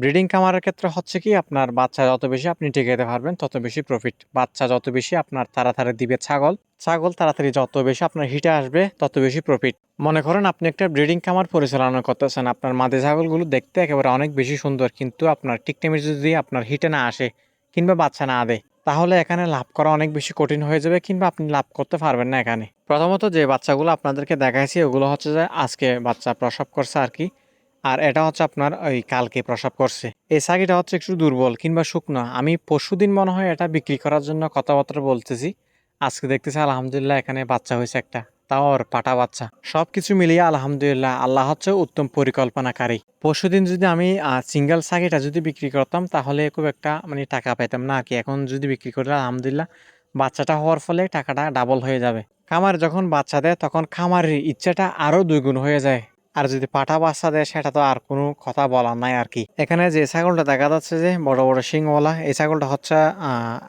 Breeding খামারের ক্ষেত্রে হচ্ছে কি, আপনার বাচ্চা যত বেশি আপনি টিকাতে পারবেন, তত বেশি প্রফিট বাচ্চা যত বেশি আপনার তাড়াতাড়ি দিবে ছাগল ছাগল তাড়াতাড়ি যত বেশি আপনার হিটে আসবে, তত বেশি প্রফিট মনে করেন আপনি একটা ব্রিডিং খামার পরিচালনা করতেছেন, আপনার মাদে ছাগলগুলো দেখতে একেবারে অনেক বেশি সুন্দর, কিন্তু আপনার ঠিক টাইমে যদি আপনার হিটে না আসে কিংবা বাচ্চা না দেয়, তাহলে এখানে লাভ করা অনেক বেশি কঠিন হয়ে যাবে কিংবা আপনি লাভ করতে পারবেন না এখানে। প্রথমত যে বাচ্চাগুলো আপনাদেরকে দেখাইছি, ওগুলো হচ্ছে যে আজকে বাচ্চা প্রসব করছে আর কি। আর এটা হচ্ছে আপনার ওই কালকে প্রসাব করছে। এই সাকিটা হচ্ছে একটু দুর্বল কিংবা শুকনো। আমি পরশুদিন মনে হয় এটা বিক্রি করার জন্য কথাবার্তা বলতেছি। আজকে দেখতেছি আলহামদুলিল্লাহ এখানে বাচ্চা হয়েছে একটা। তাও ওর পাটা বাচ্চা। সব কিছু মিলিয়ে আলহামদুলিল্লাহ আল্লাহ হচ্ছে উত্তম পরিকল্পনাকারী। পরশুদিন যদি আমি সিঙ্গেল সাকিটা যদি বিক্রি করতাম, তাহলে খুব একটা মানে টাকা পেতাম না কি। এখন যদি বিক্রি করলে আলহামদুলিল্লাহ বাচ্চাটা হওয়ার ফলে টাকাটা ডাবল হয়ে যাবে। খামার যখন বাচ্চা দেয়, তখন খামারের ইচ্ছাটা আরও দুইগুণ হয়ে যায়। আর যদি পাঠা বাচ্চা দেয়, সেটা তো আর কোনো কথা বলার নাই আর কি। এখানে যে ছাগলটা দেখা যাচ্ছে যে বড় বড় শিংওয়ালা, এই ছাগলটা হচ্ছে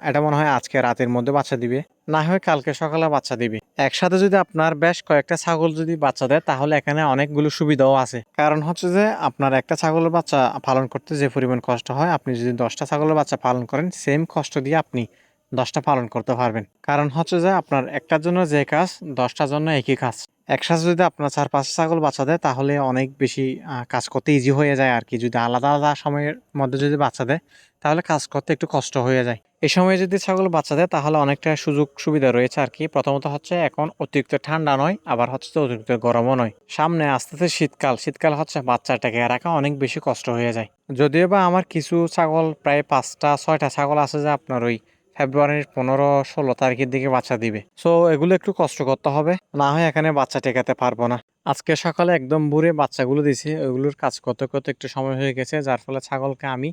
এটা মনে হয় আজকে রাতের মধ্যে বাচ্চা দিবে। না হয় কালকে সকালে বাচ্চা দিবে। একসাথে যদি আপনার বেশ কয়েকটা ছাগল যদি বাচ্চা দেয়, তাহলে এখানে অনেকগুলো সুবিধাও আছে। কারণ হচ্ছে যে আপনার একটা ছাগলের বাচ্চা পালন করতে যে পরিমাণ কষ্ট হয়, আপনি যদি দশটা ছাগলের বাচ্চা পালন করেন সেম কষ্ট দিয়ে আপনি দশটা পালন করতে পারবেন। কারণ হচ্ছে যে আপনার একটার জন্য যে কাজ, দশটার জন্য একই কাজ। একসাথে যদি আপনার চার পাঁচ ছাগল বাচ্চা দেয়, তাহলে অনেক বেশি কাজ করতে ইজি হয়ে যায় আর কি। যদি আলাদা আলাদা সময়ের মধ্যে যদি বাচ্চা দেয়, তাহলে কাজ করতে একটু কষ্ট হয়ে যায়। এই সময় যদি ছাগল বাচ্চা দেয়, তাহলে অনেকটা সুযোগ সুবিধা রয়েছে আর কি। প্রথমত হচ্ছে এখন অতিরিক্ত ঠান্ডা নয়, আবার হচ্ছে অতিরিক্ত গরমও নয়। সামনে আস্তে আস্তে শীতকাল শীতকাল হচ্ছে বাচ্চাটাকে রাখা অনেক বেশি কষ্ট হয়ে যায়। যদিও বা আমার কিছু ছাগল, প্রায় পাঁচটা, ছয়টা ছাগল আছে যে আপনার ওই ফেব্রুয়ারির পনেরো ষোলো তারিখের দিকে বাচ্চা দিবে। সো এগুলো একটু কষ্ট করতে হবে। না হয় এখানে বাচ্চা টেকাতে পারব না। আজকে সকালে একদম বুড়ে বাচ্চাগুলো দিছি। ওইগুলোর কাজ করতে করতে একটু সময় হয়ে গেছে, যার ফলে ছাগলকে আমি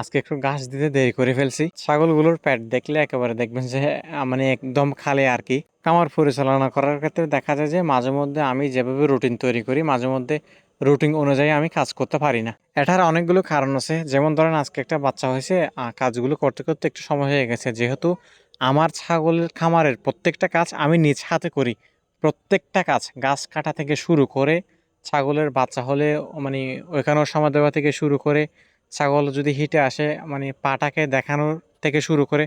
আজকে একটু ঘাস দিতে দেরি করে ফেলছি। ছাগলগুলোর পেট দেখলে একেবারে দেখবেন যে মানে একদম খালে আর কি। খামার পরিচালনা করার ক্ষেত্রে দেখা যায় যে, মাঝে মধ্যে আমি যেভাবে রুটিন তৈরি করি, মাঝে মধ্যে রুটিন অনুযায়ী আমি কাজ করতে পারি না। এটার অনেকগুলো কারণ আছে। যেমন ধরেন, আজকে একটা বাচ্চা হয়েছে কাজগুলো করতে করতে একটু সময় হয়ে গেছে। যেহেতু আমার ছাগলের খামারের প্রত্যেকটা কাজ আমি নিজ হাতে করি। প্রত্যেকটা কাজ, গাছ কাটা থেকে শুরু করে ছাগলের বাচ্চা হলে মানে ওইখানেও সময় দেওয়া থেকে শুরু করে ছাগল যদি হিটে আসে মানে পাটাকে দেখানোর থেকে শুরু করে,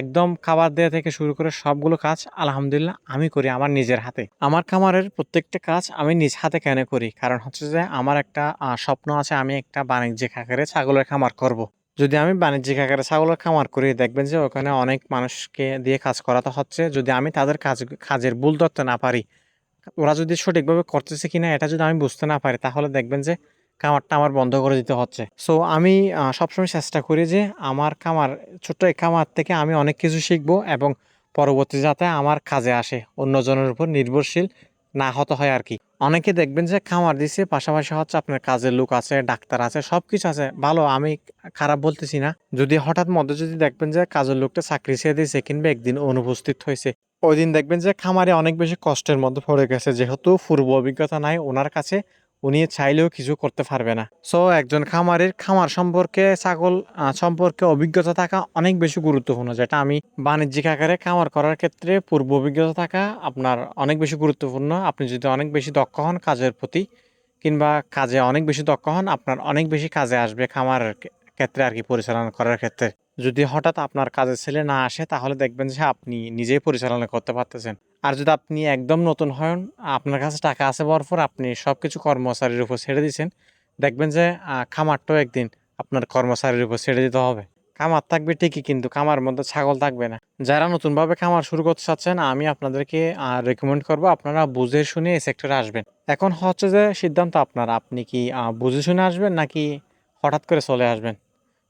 একদম খাবার দেওয়া থেকে শুরু করে সবগুলো কাজ আলহামদুলিল্লাহ আমি করি আমার নিজের হাতে। আমার খামারের প্রত্যেকটা কাজ আমি নিজ হাতে কেন করি? কারণ হচ্ছে যে আমার একটা স্বপ্ন আছে আমি একটা বাণিজ্যিক আকারে ছাগলের খামার করব। যদি আমি বাণিজ্যিক আকারে ছাগলের খামার করি, দেখবেন যে ওখানে অনেক মানুষকে দিয়ে কাজ করাতে হচ্ছে। যদি আমি তাদের কাজ, কাজের ভুল ধরতে না পারি, ওরা যদি সঠিকভাবে করতেছে কিনা এটা যদি আমি বুঝতে না পারি, তাহলে দেখবেন যে খামারটা আমার বন্ধ করে দিতে হচ্ছে। সো আমি সবসময় চেষ্টা করি যে আমার খামার, ছোট্ট এই খামার থেকে আমি অনেক কিছু শিখব এবং পরবর্তী যাতে আমার কাজে আসে, অন্যজনের উপর নির্ভরশীল না হতে হয় আর কি। অনেকে দেখবেন যে খামার দিছে, পাশাপাশি হচ্ছে আপনার কাজের লোক আছে, ডাক্তার আছে সব কিছু আছে। ভালো, আমি খারাপ বলতেছি না। যদি হঠাৎ মধ্যে যদি দেখবেন যে কাজের লোকটা চাকরি ছেড়ে দিয়েছে কিংবা একদিন অনুপস্থিত হয়েছে, ওই দিন দেখবেন যে খামারে অনেক বেশি কষ্টের মধ্যে পড়ে গেছে। যেহেতু পূর্ব অভিজ্ঞতা নাই, ওনার কাছে উনি চাইলেও কিছু করতে পারবে না। সো একজন খামারের খামার সম্পর্কে, ছাগল সম্পর্কে অভিজ্ঞতা থাকা অনেক বেশি গুরুত্বপূর্ণ, যেটা আমি বাণিজ্যিক আকারে খামার করার ক্ষেত্রে পূর্ব অভিজ্ঞতা থাকা আপনার অনেক বেশি গুরুত্বপূর্ণ। আপনি যদি অনেক বেশি দক্ষ হন কাজের প্রতি, কিংবা কাজে অনেক বেশি দক্ষ হন, আপনার অনেক বেশি কাজে আসবে খামার ক্ষেত্রে আর কি পরিচালনা করার ক্ষেত্রে। যদি হঠাৎ আপনার কাজের ছেলে না আসে, তাহলে দেখবেন যে আপনি নিজেই পরিচালনা করতে পারতেছেন। আর যদি আপনি একদম নতুন হন, আপনার কাছে টাকা আছে বর পর আপনি সব কিছু কর্মচারীর উপর ছেড়ে দিয়েছেন দেখবেন যে খামারটাও একদিন আপনার কর্মচারীর উপর ছেড়ে দিতে হবে। খামার থাকবে ঠিকই, কিন্তু খামার মধ্যে ছাগল থাকবে না। যারা নতুনভাবে খামার শুরু করতে চাচ্ছেন, আমি আপনাদেরকে রেকমেন্ড করব, আপনারা বুঝে শুনে এই সেক্টরে আসবেন। এখন হচ্ছে যে, সিদ্ধান্ত আপনার। আপনি কি বুঝে শুনে আসবেন, নাকি হঠাৎ করে চলে আসবেন?